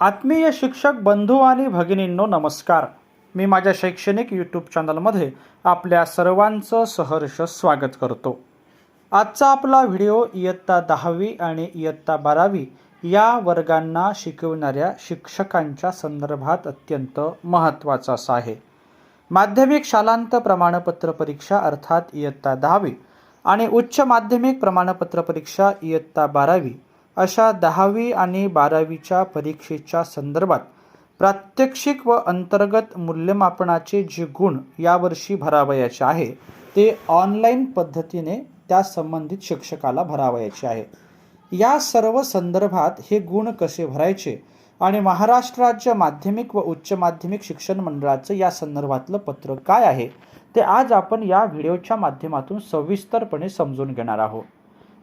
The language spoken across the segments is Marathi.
आत्मीय शिक्षक बंधू आणि भगिनींनो नमस्कार. मी माझ्या शैक्षणिक यूट्यूब चॅनलमध्ये आपल्या सर्वांचं सहर्ष स्वागत करतो. आजचा आपला व्हिडिओ इयत्ता दहावी आणि इयत्ता बारावी या वर्गांना शिकवणाऱ्या शिक्षकांच्या संदर्भात अत्यंत महत्त्वाचा असा आहे. माध्यमिक शालांत प्रमाणपत्र परीक्षा अर्थात इयत्ता दहावी आणि उच्च माध्यमिक प्रमाणपत्र परीक्षा इयत्ता बारावी अशा दहावी आणि बारावीच्या परीक्षेच्या संदर्भात प्रात्यक्षिक व अंतर्गत मूल्यमापनाचे जे गुण यावर्षी भरावयाचे आहे ते ऑनलाईन पद्धतीने त्या संबंधित शिक्षकाला भरावयाचे आहे. या सर्व संदर्भात हे गुण कसे भरायचे आणि महाराष्ट्र राज्य माध्यमिक व उच्च माध्यमिक शिक्षण मंडळाचं या संदर्भातलं पत्र काय आहे ते आज आपण या व्हिडिओच्या माध्यमातून सविस्तरपणे समजून घेणार आहोत.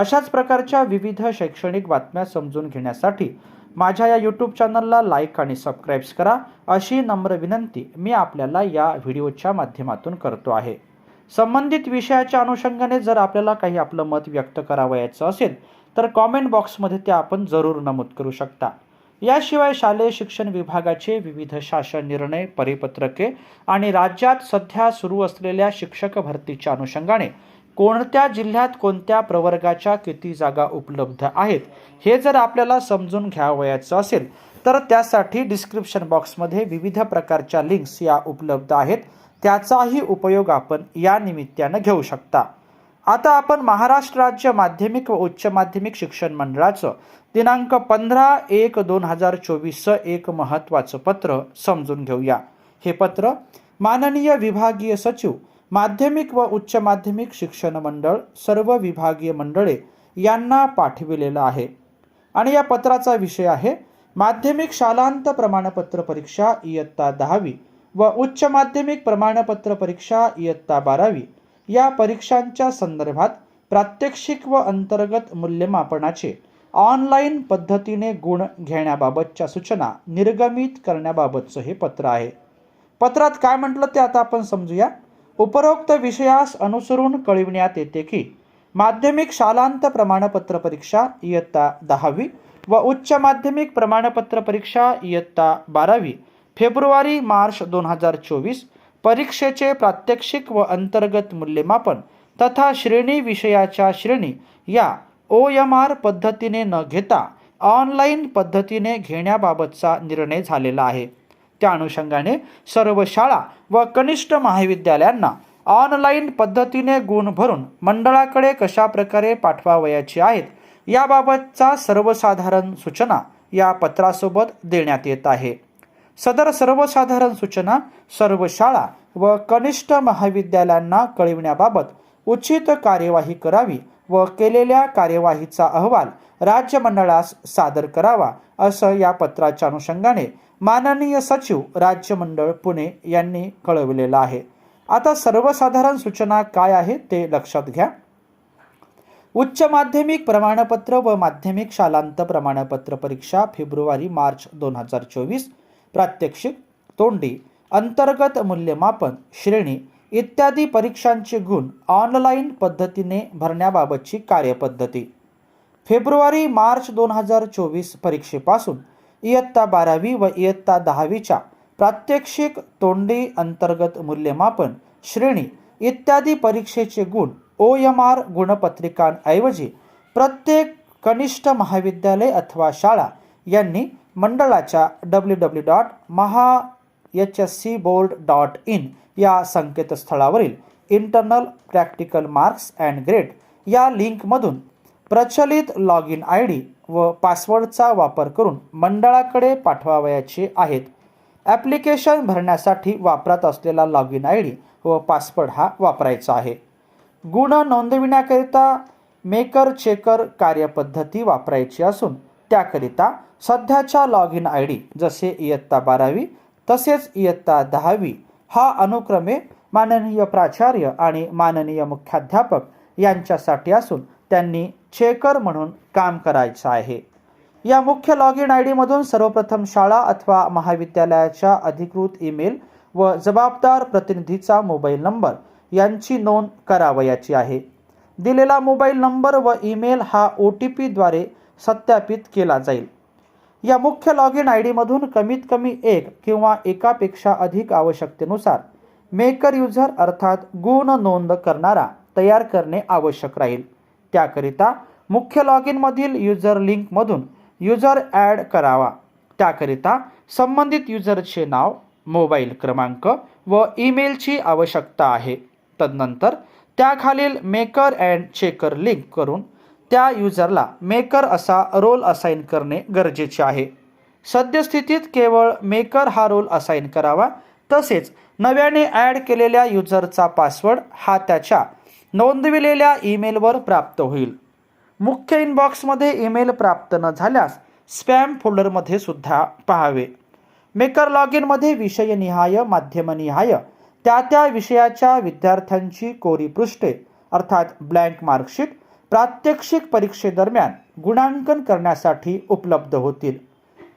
अशाच प्रकारच्या विविध शैक्षणिक बातम्या समजून घेण्यासाठी माझ्या या यूट्यूब चॅनलला लाईक आणि सबस्क्राईब्स करा. अशी नम्र विनंती मी आपल्याला या व्हिडिओच्या माध्यमातून करतो आहे. संबंधित विषयाच्या अनुषंगाने जर आपल्याला काही आपलं मत व्यक्त करावयाचं असेल तर कॉमेंट बॉक्समध्ये ते आपण जरूर नमूद करू शकता. याशिवाय शालेय शिक्षण विभागाचे विविध शासन निर्णय परिपत्रके आणि राज्यात सध्या सुरू असलेल्या शिक्षक भरतीच्या अनुषंगाने कोणत्या जिल्ह्यात कोणत्या प्रवर्गाच्या किती जागा उपलब्ध आहेत हे जर आपल्याला समजून घ्यावयाचं असेल तर त्यासाठी डिस्क्रिप्शन बॉक्समध्ये विविध प्रकारच्या लिंक्स या उपलब्ध आहेत. त्याचाही उपयोग आपण या निमित्तानं घेऊ शकता. आता आपण महाराष्ट्र राज्य माध्यमिक व उच्च माध्यमिक शिक्षण मंडळाचं दिनांक पंधरा एक दोन हजार चोवीसचं एक महत्त्वाचं पत्र समजून घेऊया. हे पत्र माननीय विभागीय सचिव माध्यमिक व उच्च माध्यमिक शिक्षण मंडळ सर्व विभागीय मंडळे यांना पाठविलेलं आहे. आणि या पत्राचा विषय आहे माध्यमिक शालांत प्रमाणपत्र परीक्षा इयत्ता दहावी व उच्च माध्यमिक प्रमाणपत्र परीक्षा इयत्ता बारावी या परीक्षांच्या संदर्भात प्रात्यक्षिक व अंतर्गत मूल्यमापनाचे ऑनलाईन पद्धतीने गुण घेण्याबाबतच्या सूचना निर्गमित करण्याबाबतचं हे पत्र आहे. पत्रात काय म्हटलं ते आता आपण समजूया. उपरोक्त विषयास अनुसरून कळविण्यात येते की माध्यमिक शालांत प्रमाणपत्र परीक्षा इयत्ता दहावी व उच्च माध्यमिक प्रमाणपत्र परीक्षा इयत्ता बारावी फेब्रुवारी मार्च दोन हजार चोवीस परीक्षेचे प्रात्यक्षिक व अंतर्गत मूल्यमापन तथा श्रेणी विषयाच्या श्रेणी या ओ एम आर पद्धतीने न घेता ऑनलाईन पद्धतीने घेण्याबाबतचा निर्णय झालेला आहे. त्या अनुषंगाने सर्व शाळा व कनिष्ठ महाविद्यालयांना ऑनलाईन पद्धतीने गुण भरून मंडळाकडे कशा प्रकारे आहेत याबाबतचा सर्वसाधारण सूचना या पत्रासोबत देण्यात येत आहे. सदर सर्वसाधारण सूचना सर्व शाळा व कनिष्ठ महाविद्यालयांना कळविण्याबाबत उचित कार्यवाही करावी व केलेल्या कार्यवाहीचा अहवाल राज्य मंडळास सादर करावा असं या पत्राच्या अनुषंगाने माननीय सचिव राज्य मंडळ पुणे यांनी कळविलेलं आहे. आता सर्वसाधारण सूचना काय आहे ते लक्षात घ्या. उच्च माध्यमिक प्रमाणपत्र व माध्यमिक शालांत प्रमाणपत्र परीक्षा फेब्रुवारी मार्च दोन हजार चोवीस. प्रात्यक्षिक तोंडी अंतर्गत मूल्यमापन श्रेणी इत्यादी परीक्षांचे गुण ऑनलाईन पद्धतीने भरण्याबाबतची कार्यपद्धती. फेब्रुवारी मार्च दोन हजार चोवीस परीक्षेपासून इयत्ता बारावी व इयत्ता दहावीच्या प्रात्यक्षिक तोंडी अंतर्गत मूल्यमापन श्रेणी इत्यादी परीक्षेचे गुण ओ एम आर गुणपत्रिकांऐवजी प्रत्येक कनिष्ठ महाविद्यालय अथवा शाळा यांनी मंडळाच्या W W dot Maha H S C board dot in या संकेतस्थळावरील internal practical marks and grade या लिंकमधून प्रचलित लॉग इन आय डी व पासवर्डचा वापर करून मंडळाकडे पाठवावयाचे आहेत. ॲप्लिकेशन भरण्यासाठी वापरात असलेला लॉग इन आय डी व पासवर्ड हा वापरायचा आहे. गुण नोंदविण्याकरिता मेकर चेकर कार्यपद्धती वापरायची असून त्याकरिता सध्याच्या लॉग इन आय डी जसे इयत्ता बारावी तसेच इयत्ता दहावी हा अनुक्रमे माननीय प्राचार्य आणि माननीय मुख्याध्यापक यांच्यासाठी असून त्यांनी चेकर म्हणून काम करायचं आहे. या मुख्य लॉग इन आय डीमधून सर्वप्रथम शाळा अथवा महाविद्यालयाच्या अधिकृत ईमेल व जबाबदार प्रतिनिधीचा मोबाईल नंबर यांची नोंद करावयाची आहे. दिलेला मोबाईल नंबर व ईमेल हा ओ टी पीद्वारे सत्यापित केला जाईल. या मुख्य लॉग इन आय डीमधून कमीत कमी एक किंवा एकापेक्षा अधिक आवश्यकतेनुसार मेकर युजर अर्थात गुण नोंद करणारा तयार करणे आवश्यक राहील. त्याकरिता मुख्य लॉग इनमधील युजर लिंकमधून युजर ॲड करावा. त्याकरिता संबंधित युजरचे नाव मोबाईल क्रमांक व ईमेलची आवश्यकता आहे. तदनंतर त्याखालील मेकर अँड चेकर लिंक करून त्या युजरला मेकर असा रोल असाइन करणे गरजेचे आहे. सद्यस्थितीत केवळ मेकर हा रोल असाइन करावा तसेच नव्याने ॲड केलेल्या युजरचा पासवर्ड हा त्याच्या नोंदविलेल्या ईमेलवर प्राप्त होईल. मुख्य इनबॉक्समध्ये ईमेल प्राप्त न झाल्यास स्पॅम फोल्डरमध्ये सुद्धा पाहावे. मेकर लॉग इनमध्ये विषयनिहाय माध्यमनिहाय त्या त्या विषयाच्या विद्यार्थ्यांची कोरी पृष्ठे अर्थात ब्लँक मार्कशीट प्रात्यक्षिक परीक्षेदरम्यान गुणांकन करण्यासाठी उपलब्ध होतील.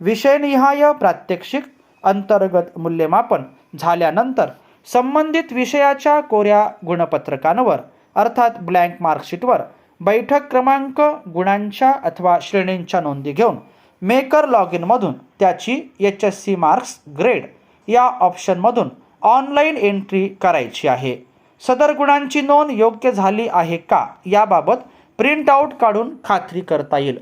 विषयनिहाय प्रात्यक्षिक अंतर्गत मूल्यमापन झाल्यानंतर संबंधित विषयाच्या कोऱ्या गुणपत्रकांवर अर्थात ब्लँक मार्कशीटवर बैठक क्रमांक गुणांच्या अथवा श्रेणींच्या नोंदी घेऊन मेकर लॉग इनमधून त्याची H S C marks grade या ऑप्शनमधून ऑनलाईन एंट्री करायची आहे. सदर गुणांची नोंद योग्य झाली आहे का? याबाबत प्रिंट आऊट काढून खात्री करता येईल.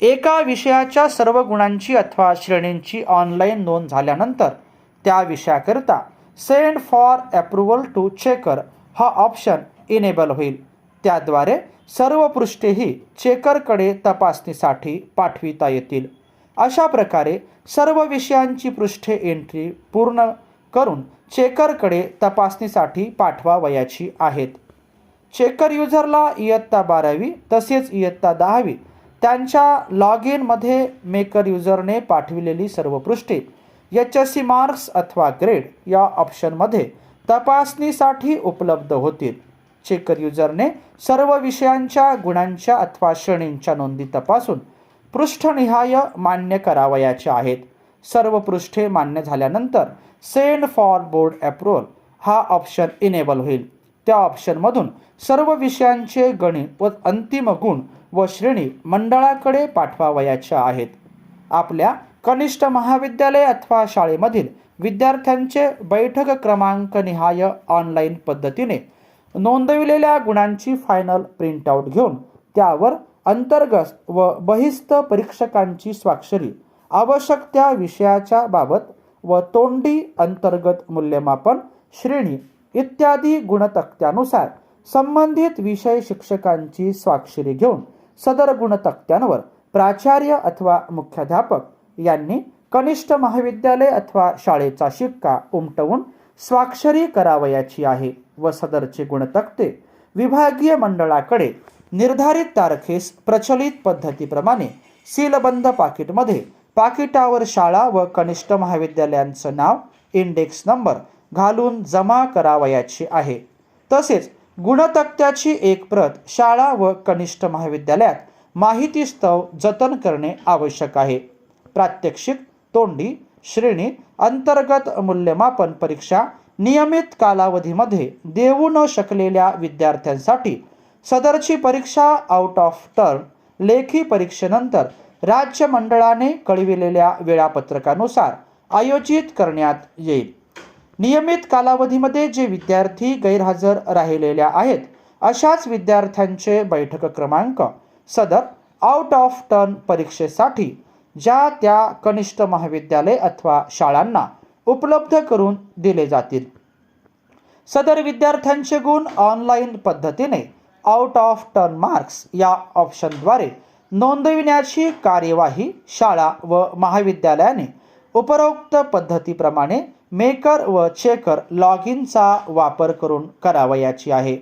एका विषयाच्या सर्व गुणांची अथवा श्रेणींची ऑनलाईन नोंद झाल्यानंतर त्या विषयाकरिता send for approval to checker हा ऑप्शन इनेबल होईल. त्याद्वारे सर्व पृष्ठेही चेकरकडे तपासणीसाठी पाठविता येतील. अशा प्रकारे सर्व विषयांची पृष्ठे एंट्री पूर्ण करून चेकरकडे तपासणीसाठी पाठवावयाची आहेत. चेकर युजरला इयत्ता बारावी तसेच इयत्ता दहावी. त्यांच्या लॉग इनमध्ये मेकर युजरने पाठविलेली सर्व पृष्ठे एच एस सी मार्क्स अथवा ग्रेड या ऑप्शनमध्ये तपासणीसाठी उपलब्ध होतील. चेकर युजरने सर्व विषयांच्या गुणांच्या अथवा श्रेणींच्या नोंदी तपासून पृष्ठनिहाय मान्य करावयाच्या आहेत. सर्व पृष्ठे मान्य झाल्यानंतर सेंड फॉर बोर्ड ॲप्रोल हा ऑप्शन इनेबल होईल. त्या ऑप्शनमधून सर्व विषयांचे गणित व अंतिम गुण व श्रेणी मंडळाकडे पाठवावयाच्या आहेत. आपल्या कनिष्ठ महाविद्यालय अथवा शाळेमधील विद्यार्थ्यांचे बैठक क्रमांक निहाय ऑनलाईन पद्धतीने नोंदविलेल्या गुणांची फायनल प्रिंटआउट घेऊन त्यावर अंतर्गत व बहिस्थ परीक्षकांची स्वाक्षरी आवश्यक त्या विषयाच्या बाबत व तोंडी अंतर्गत मूल्यमापन श्रेणी इत्यादी गुणतक्त्यानुसार संबंधित विषय शिक्षकांची स्वाक्षरी घेऊन सदर गुणतक्त्यांवर प्राचार्य अथवा मुख्याध्यापक यांनी कनिष्ठ महाविद्यालय अथवा शाळेचा शिक्का उमटवून स्वाक्षरी करावयाची आहे व सदरचे गुणतक्ते विभागीय मंडळाकडे निर्धारित तारखेस प्रचलित पद्धतीप्रमाणे सीलबंद पाकिटमध्ये पाकिटावर शाळा व कनिष्ठ महाविद्यालयांचं नाव इंडेक्स नंबर घालून जमा करावयाची आहे. तसेच गुणतक्त्याची एक प्रत शाळा व कनिष्ठ महाविद्यालयात माहितीस्तव जतन करणे आवश्यक आहे. प्रात्यक्षिक तोंडी श्रेणी अंतर्गत मूल्यमापन परीक्षा नियमित कालावधीमध्ये देऊ न शकलेल्या विद्यार्थ्यांसाठी सदरची परीक्षा आउट ऑफ टर्न लेखी परीक्षेनंतर राज्य मंडळाने कळविलेल्या वेळापत्रकानुसार आयोजित करण्यात येईल. नियमित कालावधीमध्ये जे विद्यार्थी गैरहजर राहिलेल्या आहेत अशाच विद्यार्थ्यांचे बैठक क्रमांक सदर आउट ऑफ टर्न परीक्षेसाठी ज्या त्या कनिष्ठ महाविद्यालय अथवा शाळांना उपलब्ध करून दिले जातील. सदर विद्यार्थ्यांचे गुण ऑनलाईन पद्धतीने आउट ऑफ टर्न मार्क्स या ऑप्शनद्वारे नोंदविण्याची कार्यवाही शाळा व महाविद्यालयाने उपरोक्त पद्धतीप्रमाणे मेकर व चेकर लॉग इनचा वापर करून करावयाची आहे.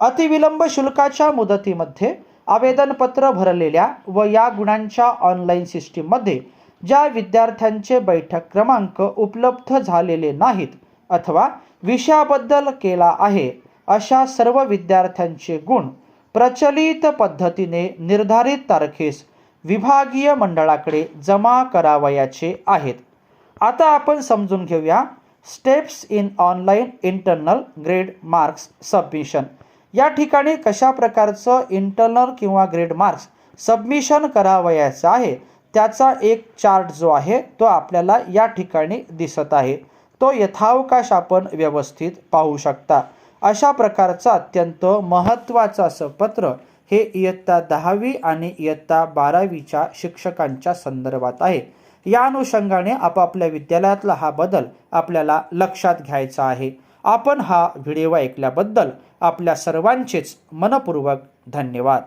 अतिविलंब शुल्काच्या मुदतीमध्ये आवेदनपत्र भरलेल्या व या गुणांच्या ऑनलाईन सिस्टीममध्ये ज्या विद्यार्थ्यांचे बैठक क्रमांक उपलब्ध झालेले नाहीत अथवा विषयाबद्दल केला आहे अशा सर्व विद्यार्थ्यांचे गुण प्रचलित पद्धतीने निर्धारित तारखेस विभागीय मंडळाकडे जमा करावयाचे आहेत. आता आपण समजून घेऊया steps in online internal grade marks submission या ठिकाणी कशा प्रकारचं इंटरनल किंवा ग्रेड मार्क्स सबमिशन करावयाचं आहे त्याचा एक चार्ट जो आहे तो आपल्याला या ठिकाणी दिसत आहे. तो यथावकाश आपण व्यवस्थित पाहू शकता. अशा प्रकारचं अत्यंत महत्त्वाचं असं पत्र हे इयत्ता दहावी आणि इयत्ता बारावीच्या शिक्षकांच्या संदर्भात आहे. या अनुषंगाने आपापल्या विद्यालयातला हा बदल आपल्याला लक्षात घ्यायचा आहे. आपण हा व्हिडिओ ऐकल्याबद्दल आपल्या सर्वांचेच मनपूर्वक धन्यवाद.